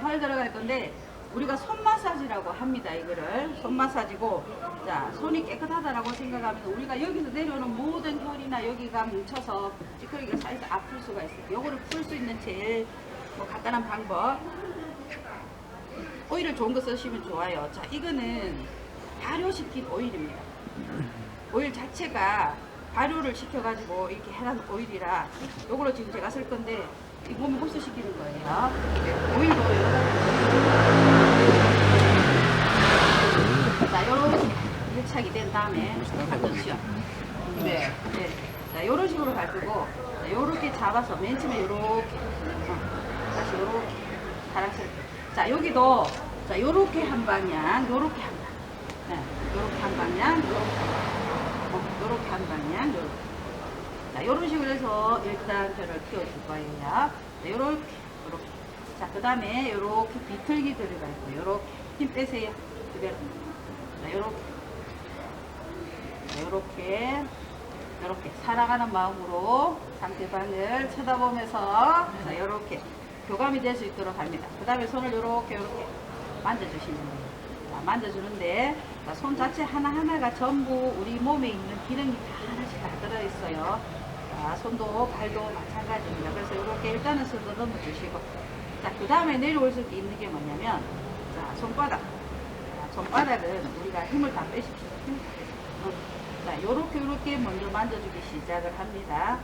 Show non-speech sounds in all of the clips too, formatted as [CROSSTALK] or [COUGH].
팔 들어갈 건데 우리가 손 마사지라고 합니다. 이거를 손 마사지고 자 손이 깨끗하다라고 생각하면 우리가 여기서 내려오는 모든 혈이나 여기가 뭉쳐서 찌꺼기가 쌓여서 아플 수가 있어요. 요거를 풀 수 있는 제일 뭐 간단한 방법 오일을 좋은 거 쓰시면 좋아요. 자 이거는 발효시킨 오일입니다. 오일 자체가 발효를 시켜가지고 이렇게 해놓은 오일이라 요거로 지금 제가 쓸 건데 이 몸에 흡수시키는 거예요. 네, 오일도. 자, 요런 밀착이 된 다음에 닦으시오. 네. 네. 자, 요런 식으로 자, 요렇게 잡아서 맨 처음에 요렇게 어, 다시 요렇게 가랑스럽게. 자, 여기도 자, 요렇게 한 방향, 요렇게 한 방향. 네, 요렇게 한 방향, 요렇게 한 방향. 어, 요렇게 한 방향, 요렇게. 자, 요런 식으로 해서 일단 저를 키워줄 거예요. 자, 요렇게, 요렇게. 자, 그 다음에 요렇게 비틀기 들어가 있고, 요렇게. 힘 빼세요. 그대로. 자, 요렇게. 자, 요렇게. 요렇게. 살아가는 마음으로 상대방을 쳐다보면서, 자, 요렇게. 교감이 될 수 있도록 합니다. 그 다음에 손을 요렇게, 요렇게 만져주시면 돼요. 자, 만져주는데, 자, 손 자체 하나하나가 전부 우리 몸에 있는 기능이 다 하나씩 다 들어있어요. 자, 손도 발도 마찬가지입니다. 그래서 이렇게 일단은 쓰다듬어 주시고, 자, 그 다음에 내려올 수 있는 게 뭐냐면, 자, 손바닥. 자, 손바닥은 우리가 힘을 다 빼십시오. 자, 요렇게, 요렇게 먼저 만져주기 시작을 합니다.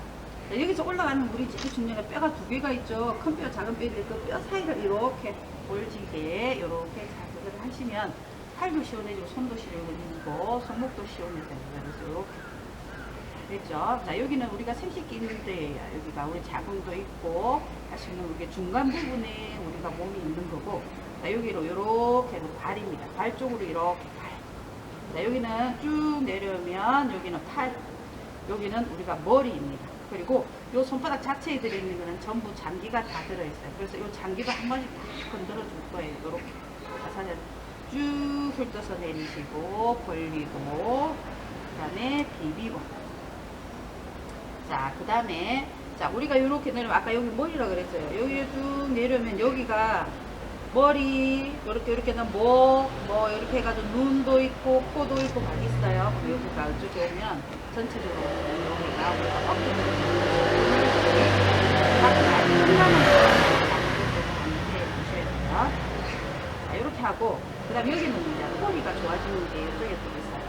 자, 여기서 올라가는 물이 제일 중요한 게 뼈가 두 개가 있죠. 큰 뼈, 작은 뼈인데 그 뼈 사이를 이렇게 올지게 이렇게 자극을 하시면 팔도 시원해지고 손도 시원해지고 손목도 시원해져요. 그래서 이렇게 됐죠. 자 여기는 우리가 생식기 있는 데예요. 여기가 우리 자궁도 있고 사실은 우리 중간 부분에 우리가 몸이 있는 거고 자 여기로 이렇게 발입니다. 발 쪽으로 이렇게 발. 자 여기는 쭉 내려오면 여기는 팔. 여기는 우리가 머리입니다. 그리고 요 손바닥 자체에 들어있는 거는 전부 장기가 다 들어있어요. 그래서 요 장기도 한 번씩 다 건드려 줄 거예요. 요렇게. 자, 사실 쭉 훑어서 내리시고, 벌리고, 그 다음에 비비고. 자, 그 다음에, 자, 우리가 이렇게 내려면, 아까 여기 머리라 그랬어요. 여기 쭉 내려면 여기가 머리, 요렇게, 요렇게 는 목, 뭐, 이렇게 해가지고 눈도 있고, 코도 있고, 막 있어요. 그럼 여기가 이쪽에 오면 전체적으로 여기가 어깨 각 많이 끝나는 거 자, 이렇게 하고, 그 다음 여기는 이제 허리가 좋아지는 게 이쪽에 또 있어요.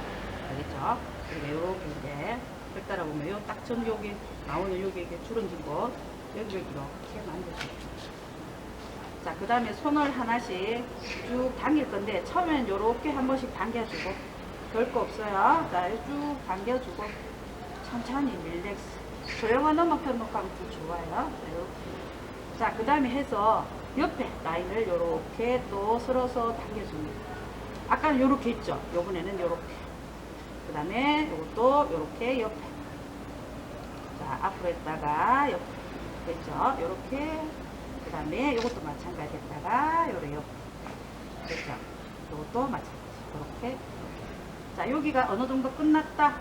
알겠죠? 그리고 이렇게 이제, 벽 따라 보면 요 딱전 여기 나오는 여기 이렇게 줄어진 곳, 여기 이렇게 만져주세요. 자, 그 다음에 손을 하나씩 쭉 당길 건데, 처음엔 요렇게 한 번씩 당겨주고, 별거 없어요. 자, 쭉 당겨주고, 천천히 릴렉스. 조용한 음악 펴놓고 하면 더 좋아요. 자, 그 다음에 해서 옆에 라인을 요렇게 또 쓸어서 당겨줍니다. 아까는 요렇게 했죠. 요번에는 요렇게. 그 다음에 요것도 요렇게 옆에. 자, 앞으로 했다가 옆에. 됐죠? 요렇게. 그 다음에 요것도 마찬가지 했다가 요래 옆에. 됐죠? 요것도 마찬가지. 요렇게. 자, 여기가 어느 정도 끝났다.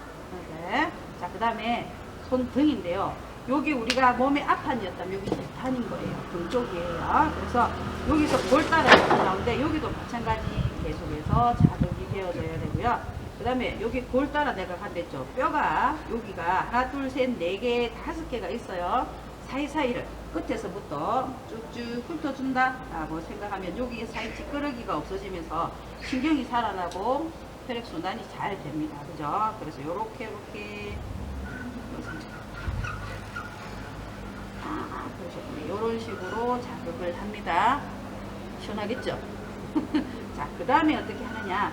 네. 자, 그 다음에 손등인데요. 여기 우리가 몸에 앞판이었다면 여기 뒷판인 거예요. 등 쪽이에요. 그래서 여기서 골 따라 이렇게 나오는데 여기도 마찬가지 계속해서 자극이 되어져야 되고요. 그 다음에 여기 골 따라 내가 간댔죠. 뼈가 여기가 하나, 둘, 셋, 네 개, 다섯 개가 있어요. 사이사이를 끝에서부터 쭉쭉 훑어준다. 라고 생각하면 여기 사이 찌끄러기가 없어지면서 신경이 살아나고 혈액순환이 잘 됩니다. 그죠? 그래서 요렇게, 요렇게. 아, 그러셨군요. 요런 식으로 자극을 합니다. 시원하겠죠? [LAUGHS] 자, 그 다음에 어떻게 하느냐.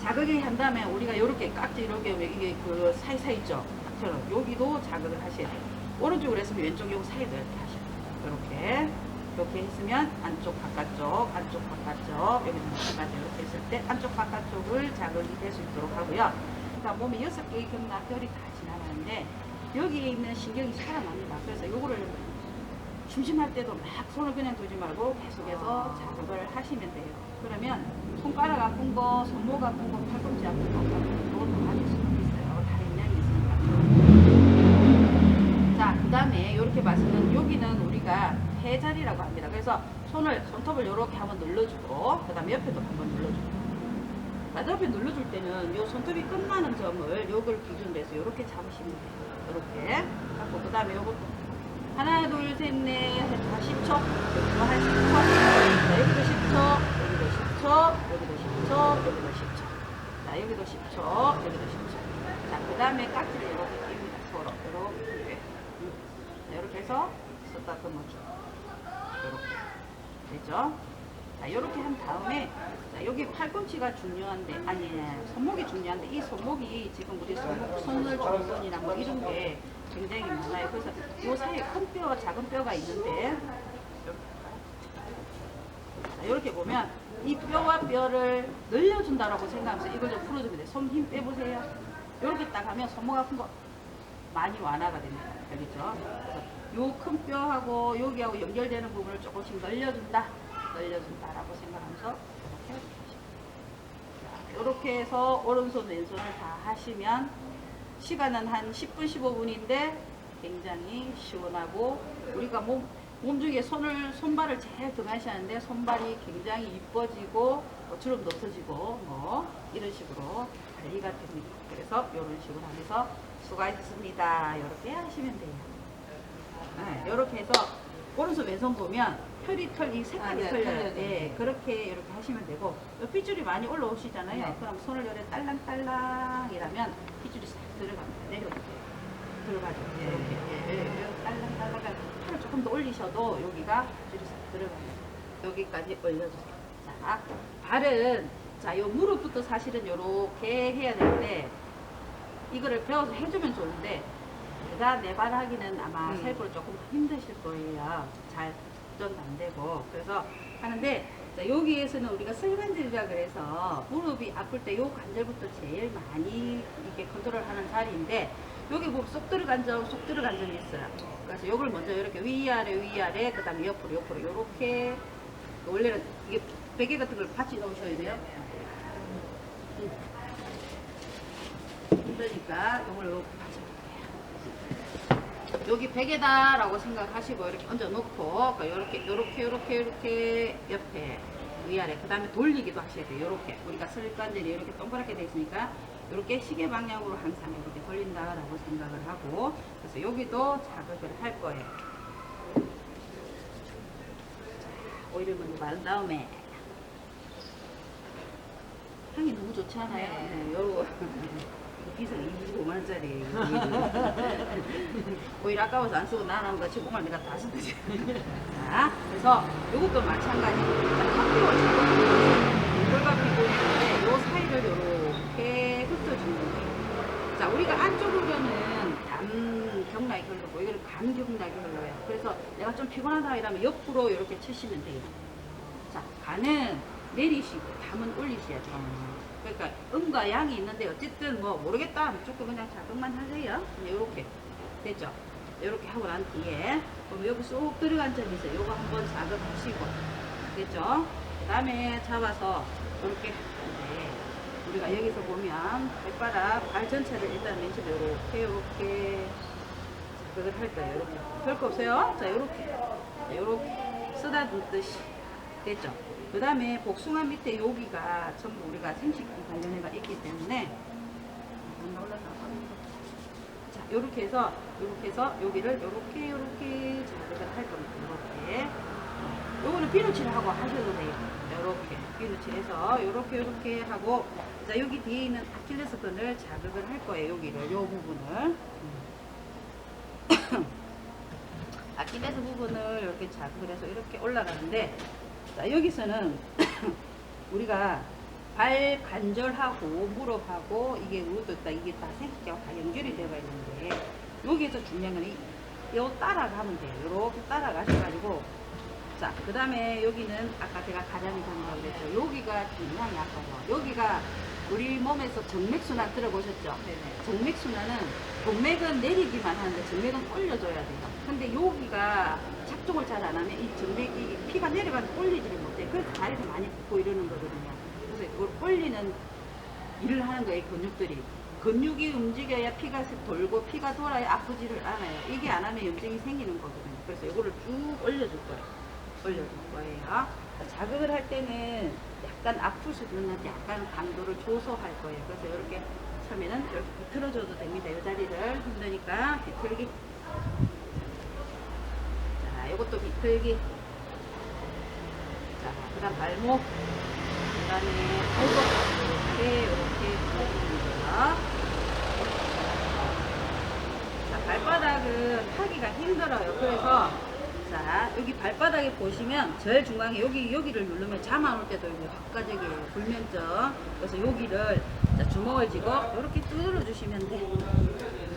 자극이 한 다음에 우리가 요렇게 깍지 이렇게 이게 그 사이사이 있죠? 처럼 여기도 자극을 하셔야 돼요. 오른쪽으로 했으면 왼쪽 요 사이도 이렇게 하셔야 돼요. 이렇게. 이렇게 했으면 안쪽 바깥쪽 안쪽 바깥쪽 마찬가지 이렇게 했을 때 안쪽 바깥쪽을 자극이 될 수 있도록 하고요 그러니까 몸에 여섯 개의 경락혈이 다 지나가는데 여기에 있는 신경이 살아납니다 그래서 요거를 심심할 때도 막 손을 그냥 두지 말고 계속해서 자극을 하시면 돼요 그러면 손가락 아픈 거 손목 아픈 거 팔꿈치 아픈 거 이것도 가질 수 있어요 다른 양이 있으니까 자, 그 다음에 이렇게 봐서는 여기는 우리가 해자리라고 합니다. 그래서 손을 손톱을 이렇게 한번 눌러주고 그 다음에 옆에도 한번 눌러주고. 자, 옆에 눌러줄 때는 요 손톱이 끝나는 점을 요걸 기준으로 해서 이렇게 잡으시면 돼요. 이렇게 잡고 그 다음에 요것도 하나 둘 셋 넷 다 10초. 여기도 한 10초? 자, 여기도 10초. 여기도 10초. 여기도 10초. 여기도 10초. 자 여기도 10초. 여기도 10초. 자 그 다음에 깍지를 이렇게 낍니다 서로. 이렇게. 자, 이렇게 해서 썼다 끊어줘. 이렇게. 됐죠? 자 이렇게 한 다음에 자, 여기 팔꿈치가 중요한데 아니 손목이 중요한데 이 손목이 지금 우리 손목 손을 주근이나 뭐 이런 게 굉장히 많아요. 그래서 요 사이에 큰 뼈와 작은 뼈가 있는데 자, 이렇게 보면 이 뼈와 뼈를 늘려준다라고 생각하면서 이걸 좀 풀어주면 돼요. 손 힘 빼보세요. 이렇게 딱 하면 손목 아픈 거 많이 완화가 됩니다. 알겠죠? 요 큰 뼈하고 여기하고 연결되는 부분을 조금씩 늘려준다. 늘려준다라고 생각하면서 이렇게 하시면 이렇게 해서 오른손 왼손을 다 하시면 시간은 한 10분 15분인데 굉장히 시원하고 우리가 몸, 몸 중에 손을 손발을 제일 등하시는데 손발이 굉장히 이뻐지고 뭐 주름 높아지고 뭐 이런 식으로 관리가 됩니다. 그래서 이런 식으로 하면서 수고하셨습니다. 이렇게 하시면 돼요. 네, 이렇게 해서 오른손 왼손 보면 털이 털이 색깔이 아, 네. 틀려요. 네, 그렇게 이렇게 하시면 되고 요 핏줄이 많이 올라오시잖아요. 네. 그럼 손을 요래 딸랑딸랑이라면 핏줄이 싹 들어갑니다. 내려오세요. 들어가죠. 예, 이렇게 예, 예, 예. 딸랑딸랑 팔을 조금 더 올리셔도 여기가 들어갑니다. 여기까지 올려주세요. 자, 발은 자, 요 무릎부터 사실은 요렇게 해야 되는데 이거를 배워서 해주면 좋은데 제가 내발 하기는 아마 음. 셀프로 조금 힘드실 거예요. 잘 도전도 안 되고 그래서 하는데 자, 여기에서는 우리가 슬관절이라 그래서 무릎이 아플 때 요 관절부터 제일 많이 이렇게 컨트롤 하는 자리인데 여기 보면 쏙 들어간 점, 쏙 들어간 점이 있어요. 그래서 요걸 먼저 이렇게 위아래 위아래 그 다음에 옆으로 옆으로 요렇게 원래는 이게 베개 같은 걸 받치 놓으셔야 돼요. 힘드니까 이걸 이렇게 받쳐볼게요. 여기 베개다라고 생각하시고 이렇게 얹어 놓고 이렇게 이렇게 이렇게 이렇게 옆에 위아래 그 다음에 돌리기도 하셔야 돼요. 이렇게 우리가 슬관절이 이렇게 동그랗게 돼 있으니까 이렇게 시계 방향으로 항상 이렇게 돌린다라고 생각을 하고 그래서 여기도 자극을 할 거예요. 자, 오일을 먼저 바른 다음에 향이 너무 좋지 않아요? 네, 요거 [LAUGHS] 비싼 25만 원짜리 오일 아까워서 안 쓰고 나눠온 거 15만원 내가 다 썼지. 자, 그래서 요것도 마찬가지. 자, 카피와 이걸과 비교했는데 요 사이를 요렇게 흩어주는 거예요 자, 우리가 안쪽으로는 담 경락이 흐르고 이거는 간 경락이 흘러요. 그래서 내가 좀 피곤하다 이러면 옆으로 이렇게 치시면 돼요. 자, 간은 내리시고 담은 올리셔야죠. 그러니까 음과 양이 있는데 어쨌든 뭐 모르겠다 조금 그냥 자극만 하세요. 그냥 요렇게 됐죠? 요렇게 하고 난 뒤에 그럼 여기 쏙 들어간 점이 있어요. 요거 한번 자극하시고 됐죠? 그 다음에 잡아서 이렇게 하는데 우리가 여기서 보면 발바닥 발 전체를 일단 맨 처음에 요렇게 요렇게 자극을 할 거예요. 요렇게 별거 없어요. 자 요렇게 자, 요렇게 쓰다듬듯이 됐죠? 그 다음에 복숭아 밑에 여기가 전부 우리가 생식기 관련해가 있기 때문에 자, 요렇게 해서 요렇게 해서 여기를 요렇게 요렇게 자극을 할 겁니다. 요렇게 요거는 비누칠을 하고 하셔도 돼요. 요렇게 비누칠해서 요렇게 요렇게 하고 자 여기 뒤에 있는 아킬레스건을 자극을 할 거예요. 여기를 요 부분을 [COUGHS] 아킬레스 부분을 이렇게 자극을 해서 이렇게 올라가는데 자, 여기서는 [COUGHS] 우리가 발 관절하고 무릎하고 이게 우드다 이게 다 생식기하고 다 연결이 되어 있는데 여기에서 중요한 건 이, 요 따라가면 돼요. 요렇게 따라가셔가지고 자, 그 다음에 여기는 아까 제가 가자미 간다고 그랬죠. 여기가 굉장히 아파요. 여기가 우리 몸에서 정맥순환 들어보셨죠? 네네. 정맥순환은 동맥은 내리기만 하는데 정맥은 올려줘야 돼요. 근데 여기가 작동을 잘 안 하면 이 정맥이 피가 내려가서 올리지를 못해. 그래서 다리도 많이 붓고 이러는 거거든요. 그래서 이걸 올리는 일을 하는 거예요, 근육들이. 근육이 움직여야 피가 돌고 피가 돌아야 아프지를 않아요. 이게 안 하면 염증이 생기는 거거든요. 그래서 이거를 쭉 올려줄 거예요. 올려줄 거예요. 자, 자극을 할 때는 약간 아플 수도 있는데 약간 강도를 줘서 할 거예요. 그래서 이렇게 처음에는 이렇게 비틀어줘도 됩니다. 이 자리를 힘드니까 비틀기. 자, 이것도 비틀기. 자, 그 다음 발목. 그 다음에 발목. 이렇게, 이렇게 비틀어줍니다. 자, 발바닥은 하기가 힘들어요. 그래서 자 여기 발바닥에 보시면 제일 중앙에 여기 여기를 누르면 잠 안 올 때도 여기 확가적이에요. 불면증. 그래서 여기를 자, 주먹을 쥐고 이렇게 뚫어 주시면 돼.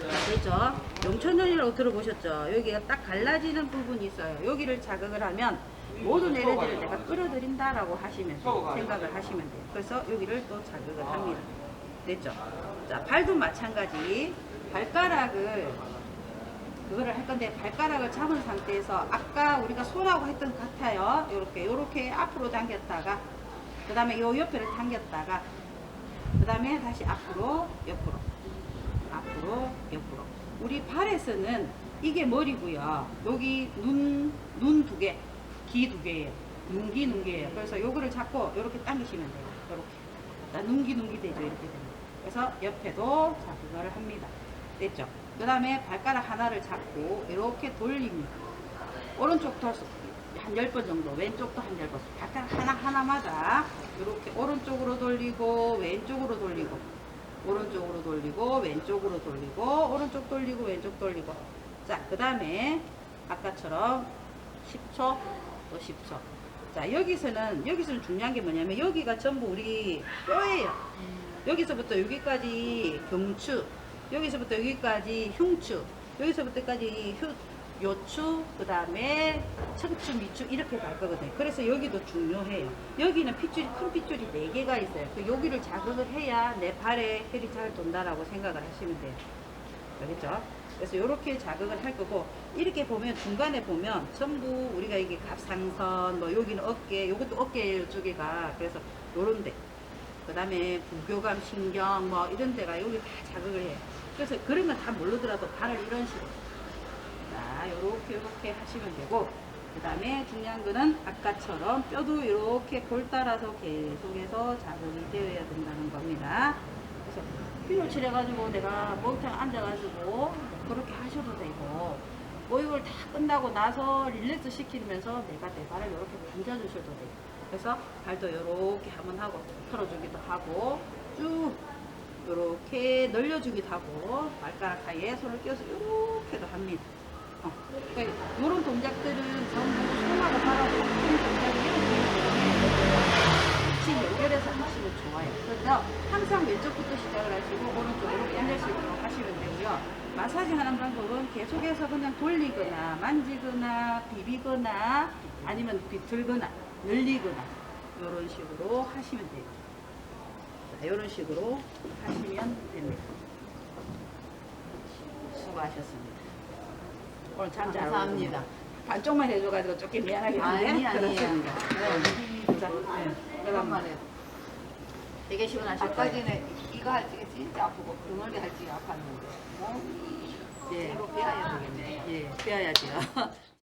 자, 됐죠? 용천전이라고 들어보셨죠? 여기가 딱 갈라지는 부분이 있어요. 여기를 자극을 하면 모든 에너지를 내가 끌어들인다라고 하시면 돼요. 생각을 하시면 돼요. 그래서 여기를 또 자극을 합니다. 됐죠? 자, 발도 마찬가지. 발가락을 그거를 할 건데 발가락을 잡은 상태에서 아까 우리가 손하고 했던 것 같아요. 요렇게 요렇게 앞으로 당겼다가 그 다음에 요 옆에를 당겼다가 그 다음에 다시 앞으로 옆으로 앞으로 옆으로 우리 발에서는 이게 머리고요. 여기 눈 눈 두 개, 귀 두 개예요. 눈기 눈기예요. 그래서 요거를 잡고 요렇게 당기시면 돼요. 요렇게. 자, 눈기 눈기 되죠. 이렇게 됩니다. 그래서 옆에도 자극을 합니다. 됐죠? 그 다음에 발가락 하나를 잡고 이렇게 돌립니다. 오른쪽 torso 한 10번 정도, 왼쪽도 한 10번. 발가락 하나하나마다 이렇게 오른쪽으로 돌리고, 왼쪽으로 돌리고, 오른쪽으로 돌리고, 왼쪽으로 돌리고, 오른쪽 돌리고, 왼쪽 돌리고. 자, 그 다음에 아까처럼 10초, 또 10초. 자, 여기서는, 여기서는 중요한 게 뭐냐면 여기가 전부 우리 뼈예요. 여기서부터 여기까지 경추, 여기서부터 여기까지 흉추, 여기서부터까지 휴, 요추, 그 다음에 척추, 미추 이렇게 갈 거거든요. 그래서 여기도 중요해요. 여기는 핏줄이 큰 핏줄이 4개가 있어요. 그 여기를 자극을 해야 내 발에 혈이 잘 돈다라고 생각을 하시면 돼요. 알겠죠? 그래서 이렇게 자극을 할 거고 이렇게 보면 중간에 보면 전부 우리가 이게 갑상선 뭐 여기는 어깨 요것도 어깨 이쪽에가 그래서 요런 데 그 다음에 부교감 신경 뭐 이런 데가 여기 다 자극을 해요. 그래서 그런 건 다 모르더라도 발을 이런 식으로 자 요렇게 요렇게 하시면 되고 그 다음에 중요한 거는 아까처럼 뼈도 이렇게 골 따라서 계속해서 자극이 되어야 된다는 겁니다. 그래서 피를 칠해가지고 내가 목욕탕 앉아가지고 그렇게 하셔도 되고 뭐 이걸 다 끝나고 나서 릴렉스 시키면서 내가 내 발을 이렇게 만져주셔도 돼요. 그래서 발도 이렇게 한번 하고 털어주기도 하고 쭉 이렇게 늘려주기도 하고 발가락 사이에 손을 껴서 이렇게도 합니다. 어. 그러니까 이런 동작들은 전부 손하고 발하고 같은 동작이 이렇게 같이 연결해서 하시면 좋아요. 그래서 항상 왼쪽부터 시작을 하시고 오른쪽으로 연결 수 있도록 하시면 되고요. 마사지 하는 방법은 계속해서 그냥 돌리거나 만지거나 비비거나 아니면 비틀거나 늘리거나 이런 식으로 하시면 돼요. 자, 이런 식으로 하시면 됩니다. 수고하셨습니다. 오늘 참잘 감사합니다. 반쪽만 해줘가지고 조금 미안하게 아니, 한데 아니에요. 그렇습니다. 네. 자, 네. 그럼 말이에요. 되게 시원하실 아까 거예요. 전에 이거 할 때 진짜 아프고 그머리 할 때 아팠는데 몸이 예. 새로 배워야 되겠네. 예, 빼야죠.